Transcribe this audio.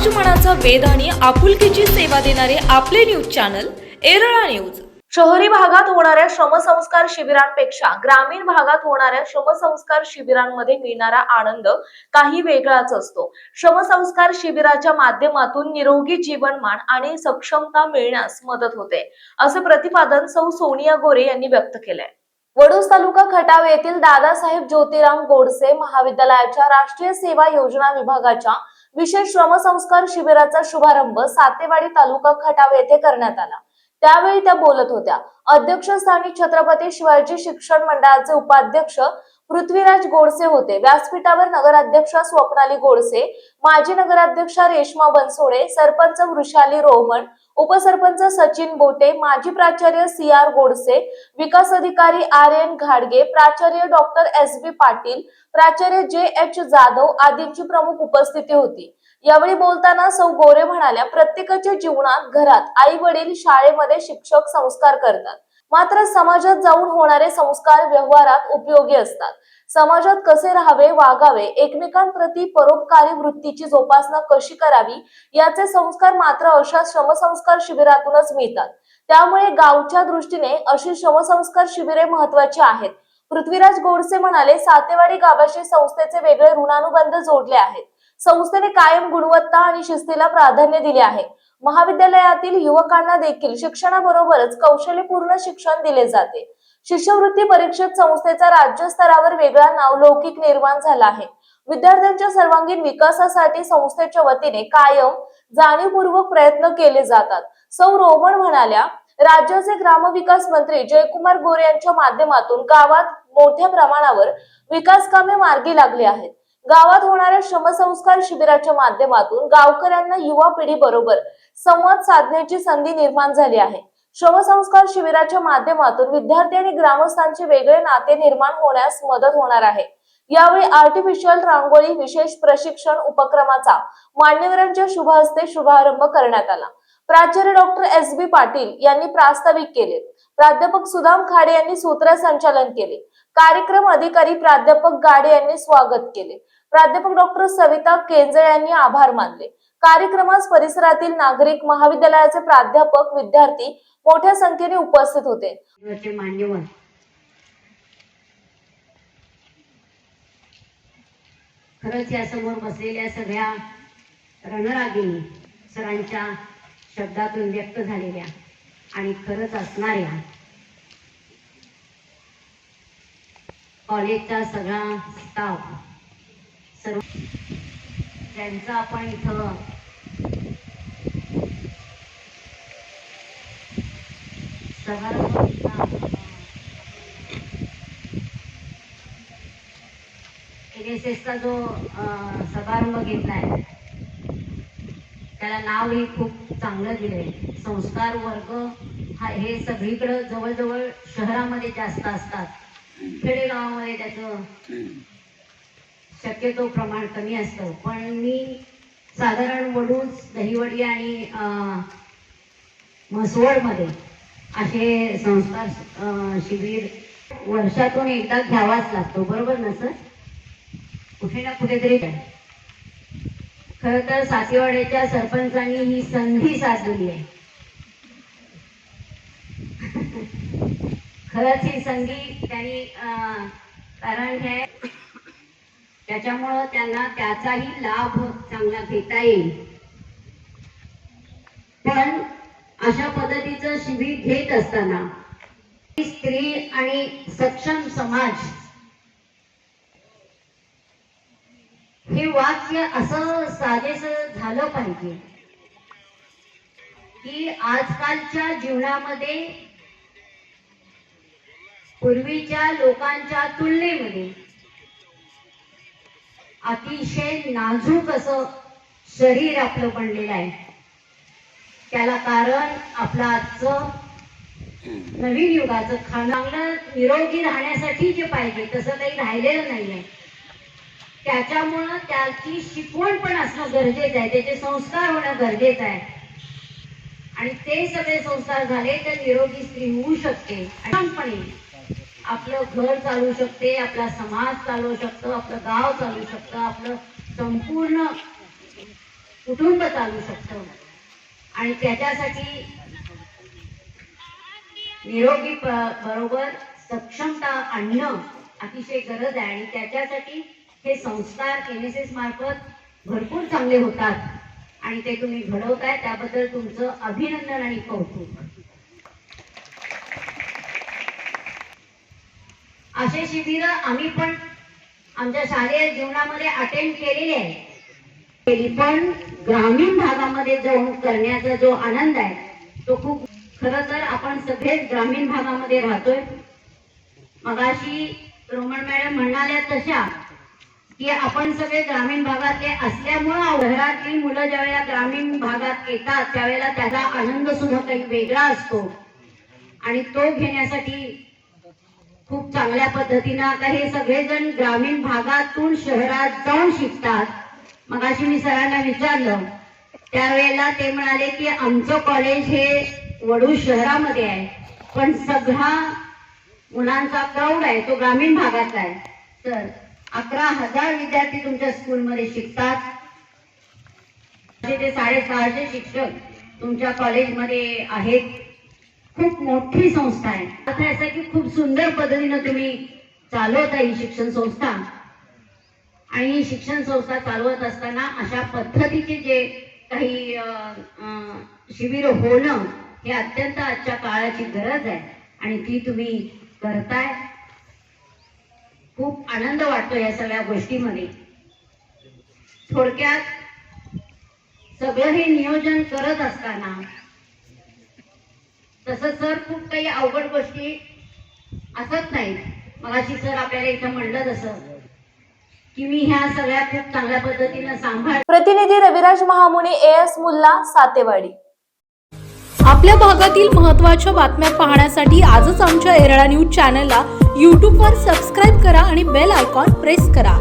समाजमनाचा वेध आणि आपुलकीची सेवा देणारे आपले न्यूज चॅनल एरळा न्यूज. शहरी भागात होणाऱ्या श्रमसंस्कार शिबिरांपेक्षा ग्रामीण भागात होणाऱ्या श्रमसंस्कार शिबिरांमध्ये मिळणारा आनंद काही वेगळाच असतो. श्रमसंस्कार शिबिराच्या माध्यमातून निरोगी जीवनमान आणि सक्षमता मिळण्यास मदत होते असे प्रतिपादन सौ सोनिया गोरे यांनी व्यक्त केलंय. वडूज तालुका खटाव येथील दादासाहेब ज्योतिराम गोडसे महाविद्यालयाच्या राष्ट्रीय सेवा योजना विभागाच्या विशेष श्रमसंस्कार शिबिराचा शुभारंभ सातेवाडी तालुका खटाव येथे करण्यात आला. त्यावेळी त्या बोलत होत्या. अध्यक्षस्थानी छत्रपती शिवाजी शिक्षण मंडळाचे उपाध्यक्ष पृथ्वीराज गोडसे होते. व्यासपीठावर नगराध्यक्षा स्वप्नाली गोडसे माजी नगराध्यक्षा रेश्मा बनसोडे सरपंच वृषाली रोहमन उपसरपंच सचिन बोटे माजी प्राचार्य सी आर गोडसे विकास अधिकारी आर एन घाडगे प्राचार्य डॉक्टर एस बी पाटील प्राचार्य जे एच जाधव आदींची प्रमुख उपस्थिती होती. यावेळी बोलताना सौ गोरे म्हणाल्या प्रत्येकाच्या जीवनात घरात आई वडील शाळेमध्ये शिक्षक संस्कार करतात. मात्र समाजात जाऊन होणारे संस्कार व्यवहारात उपयोगी असतात. समाजात कसे राहावे वागावे एकमेकांप्रती परोपकारी वृत्तीची जोपासना कशी करावी याचे संस्कार मात्र अशा श्रमसंस्कार शिबिरातूनच मिळतात. त्यामुळे गावच्या दृष्टीने अशी श्रमसंस्कार शिबिरे महत्वाची आहेत. पृथ्वीराज गोडसे म्हणाले सातेवाडी गावाशी संस्थेचे वेगळे ऋणानुबंध जोडले आहेत. संस्थेने कायम गुणवत्ता आणि शिस्तीला प्राधान्य दिले आहे. महाविद्यालयातील युवकांना देखील शिक्षणाबरोबरच कौशल्यपूर्ण शिक्षण दिले जाते. शिष्यवृत्ती परीक्षेत संस्थेचा राज्य स्तरावर वेगळा नावलौकिक निर्माण झाला आहे. विद्यार्थ्यांच्या सर्वांगीण विकासासाठी संस्थेच्या वतीने कायम जाणीवपूर्वक प्रयत्न केले जातात. सौ रोमण म्हणाल्या राज्याचे ग्रामविकास मंत्री जयकुमार गोरे यांच्या माध्यमातून गावात मोठ्या प्रमाणावर विकास कामे मार्गी लागली आहेत. गावात होणाऱ्या श्रमसंस्कार शिबिराच्या माध्यमातून गावकऱ्यांना युवा पिढी बरोबर संवाद साधण्याची संधी निर्माण झाली आहे. श्रमसंस्कार शिबिराच्या माध्यमातून विद्यार्थी आणि ग्रामस्थांचे वेगळे नाते निर्माण होण्यास मदत होणार आहे. यावेळी आर्टिफिशियल रांगोळी विशेष प्रशिक्षण उपक्रमाचा मान्यवरांच्या शुभ हस्ते शुभारंभ करण्यात आला. प्राचार्य डॉक्टर एस बी पाटील यांनी प्रास्ताविक केले. प्राध्यापक सुदाम खाडे यांनी सूत्रसंचालन केले. कार्यक्रम अधिकारी प्राध्यापक गाडे यांनी स्वागत केले. प्राध्यापक डॉक्टर सविता केंजळे यांनी आभार मानले. कार्यक्रमास परिसरातील नागरिक महाविद्यालयाचे प्राध्यापक विद्यार्थी मोठ्या संख्येने उपस्थित होते. मान्यवर. खरंच या समोर बसलेल्या सगळ्या रणरागिणी सरांच्या शब्दातून व्यक्त झालेल्या आणि खरंच असणाऱ्या कॉलेजचा सगळा स्टाफ सर्व त्यांचं आपण इथं समारंभ एन एस एसचा जो अं, समारंभ घेतलाय त्याला नाव ही खूप चांगलं दिलंय. संस्कार वर्ग हा हे सगळीकडं जवळजवळ शहरामध्ये जास्त असतात. खेडेगावामध्ये त्याचं शक्यतो प्रमाण कमी असतं. पण मी साधारण वडूज दहीवडी आणि अं, म्हसवडमध्ये असे संस्कार शिबिर वर्षातून एकदा घ्यावाच लागतो. बरोबर ना सर? कुठे ना कुठेतरी खर तर सातेवाड्याच्या सरपंचांनी ही संधी साधलेली आहे. खरंच ही संधी त्यांनी अं, कारण हे त्याच्यामुळं त्यांना त्याचाही लाभ चांगला घेता येईल. पण अशा पद्धतीचं शिबिर घेत असताना स्त्री आणि सक्षम समाज हे वाक्य असं साजेस झालं पाहिजे की आजकालच्या जीवनामध्ये पूर्वीच्या लोकांच्या तुलनेमध्ये अतिशय नाजूक असं शरीर आपलं बनलेलं आहे. त्याला कारण आपलं आजचं नवीन युगाचं खाणं. चांगलं निरोगी राहण्यासाठी जे पाहिजे तसं काही राहिलेलं नाहीये. त्याच्यामुळं त्याची शिकवण पण असणं गरजेचं आहे. त्याचे संस्कार होणं गरजेचं आहे. आणि ते सगळे संस्कार झाले तर निरोगी स्त्री होऊ शकते. आणि आपलं घर चालू शकते आपला समाज चालू शकतो आपलं गाव चालू शकतं आपलं संपूर्ण कुटुंब चालू शकतं. आणि त्याच्यासाठी निरोगी बरोबर सक्षमता आणणं अतिशय गरज आहे. आणि त्याच्यासाठी हे संस्कार एन एस एस मार्फत भरपूर चांगले होतात. आणि ते तुम्ही घडवताय त्याबद्दल तुमचं अभिनंदन आणि कौतुक. असे शिबिर आम्ही पण आमच्या शालेय जीवनामध्ये अटेंड केलेले आहे केली पण ग्रामीण भागामध्ये जाऊन करण्याचा जो आनंद आहे तो खूप खर तर आपण सगळेच ग्रामीण भागामध्ये राहतोय. मगाशी रोमन मॅडम म्हणाल्या तशा की आपण सगळे ग्रामीण भागातले असल्यामुळं शहरातली मुलं ज्यावेळेला ग्रामीण भागात येतात त्यावेळेला त्याचा आनंद सुद्धा काही वेगळा असतो. आणि तो घेण्यासाठी खूप चांगल्या पद्धतीनं आता हे सगळेजण ग्रामीण भागातून शहरात जाऊन शिकतात. मगाशी मी सरांना विचारलं त्यावेळेला ते म्हणाले की आमचं कॉलेज हे वडू शहरामध्ये आहे पण सगळा मुलांचा क्राऊड आहे तो ग्रामीण भागातला आहे. तर अकरा हजार विद्यार्थी तुमच्या स्कूलमध्ये शिकतात. ते साडेसहाशे शिक्षक तुमच्या कॉलेजमध्ये आहेत. खूप मोठी संस्था आहे. आता असं की खूप सुंदर पद्धतीनं तुम्ही चालवता ही शिक्षण संस्था. आणि ही शिक्षण संस्था चालवत असताना अशा पद्धतीचे जे काही शिबिर होणं हे अत्यंत आजच्या काळाची गरज आहे. आणि ती तुम्ही करताय. खूप आनंद वाटतो या सगळ्या गोष्टीमध्ये. थोडक्यात सगळं हे नियोजन करत असताना तसं सर खूप काही अवघड गोष्टी असत नाहीत. मगाशी सर आपल्याला इथं म्हणलं तसं की मी ह्या सगळ्या खूप चांगल्या पद्धतीनं सांभाळ प्रतिनिधी रविराज महामुनी ए एस मुल्ला सातेवाडी. आपल्या भागातील महत्त्वाच्या बातम्या पाहण्यासाठी आजच आमच्या एरळा न्यूज चॅनलला यूट्यूबवर सबस्क्राईब करा आणि बेल आयकॉन प्रेस करा.